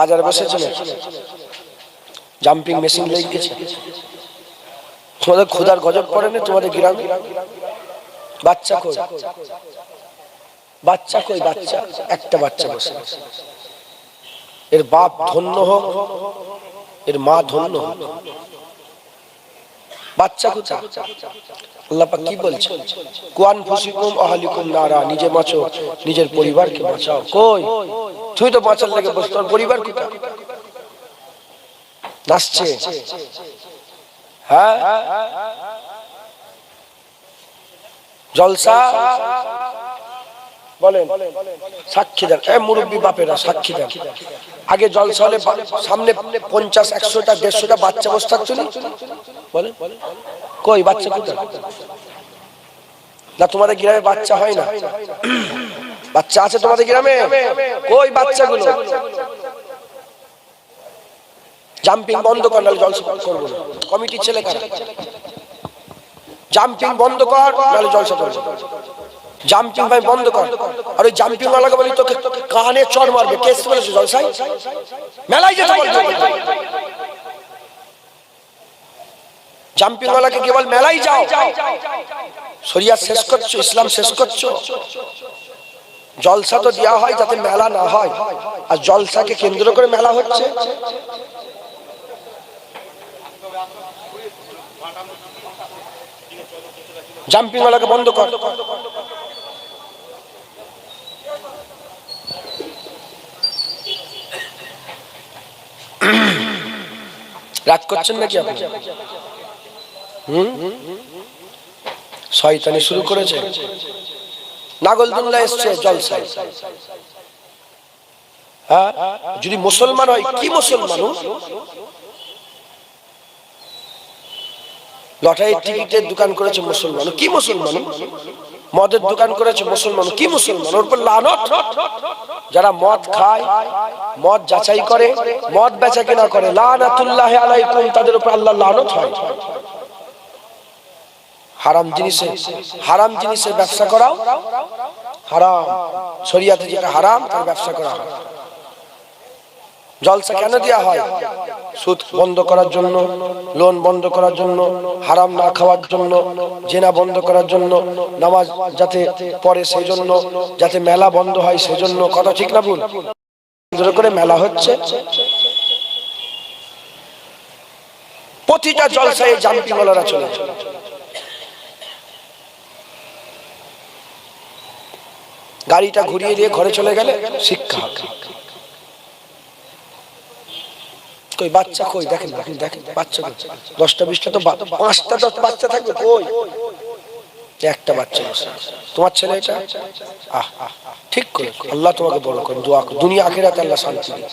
বাজার বসেছিল? Jumping machine লেগে গেছে? তোমাদের খোদার গজব পড়ে তোমাদের গ্রামে? বাচ্চা কই? বাচ্চা কই? বাচ্চা? একটা বাচ্চা বসে এর বাপ ধন্য হোক, এর মা ধন্য হোক। বাচ্চা কোথায় আল্লাহ পাক কি বলছে কুয়ান ফুসিকুম আহলিকুম নারা, নিজে বাঁচো, নিজের পরিবারকে বাঁচাও। কই? তুই তো বাঁচার লাগে বসে, তোর পরিবার কোথায় নাচছে। হ্যাঁ? জলসা? বলেন, সাক্ষী দেন। মুরব্বী বাপেরা, সাক্ষী দেন। আগে জলসা হলে সামনে পঞ্চাশ, একশোটা, দেড়শোটা বাচ্চা বসে থাকতো না? বলেন। কই, বাচ্চা কোথায়? না, তোমাদের গ্রামে বাচ্চা হয় না? বাচ্চা আছে তোমাদের গ্রামে? কই বাচ্চাগুলো? জাম্পিং বন্ধ কর, নাহলে জলসা করব কমিটির ছেলে জাম্পিং বন্ধ কর, নাহলে জলসা করব। জাম্পিং ভাই বন্ধ কর। আর ওই জাম্পিং ওয়ালাকে বলি, তোকে কানে চড় মারবে। কেস বলেছে, জলসাই? মেলায় যেতে বলতে জাম্পিং ওয়ালাকে কেবল মেলাই যাও। শরিয়া শেষ করছ, ইসলাম শেষ করছ। জলসা তো দেওয়া হয় যাতে মেলা না হয়। আর জলসাকে কেন্দ্র করে মেলা হচ্ছে। জাম্পিং ওয়ালাকে বন্ধ কর। রাগ করছেন নাকি আপনি? হুম? শয়তানি শুরু করেছে। নাগলদুল্লা এসছে জলসায়। হ্যাঁ? যদি মুসলমান হয়, কি মুসলমান লটারির টিকিটের দোকান করেছে মুসলমান। কি মুসলমান? মদের দোকান করেছে মুসলমান। কি মুসলমান? ওর উপর লানত। যারা মদ খায়, মদ যাচাই করে, মদ বেচা কিনা করে, লানাতুল্লাহ আলাইকুম, তাদের উপর আল্লাহ লানত হয়। হারাম জিনিসে, হারাম জিনিসের ব্যবসা করাও, হারাম। শরিয়াতে যেটা হারাম, তার ব্যবসা করা হয়। জলসা কেন দেওয়া হয় সুদ বন্ধ করার জন্য, লোন বন্ধ করার জন্য, হারাম না খাওয়ার জন্য, জেনা বন্ধ করার জন্য, নামাজ যাতে পড়ে সেই জন্য যাতে মেলা বন্ধ হয় সেই জন্য কথা ঠিক না ভুল করে মেলা হচ্ছে প্রতিটা জলসায় জাম্পি বলারা চলে। গাড়িটা ঘুরিয়ে দিয়ে ঘরে চলে গেলে শিক্ষা। কই, বাচ্চা কই? দেখেন দেখেন দেখেন, বাচ্চা কই? দশটা, বিশটা তো পাঁচটা দশ বাচ্চা থাকবে কই? একটা বাচ্চা তোমার ছেলে এটা? আহ ঠিক করে আল্লাহ তোমাকে বড় করুন, দোয়া দুনিয়া, আখেরাতে আল্লাহ শান্তি দিন।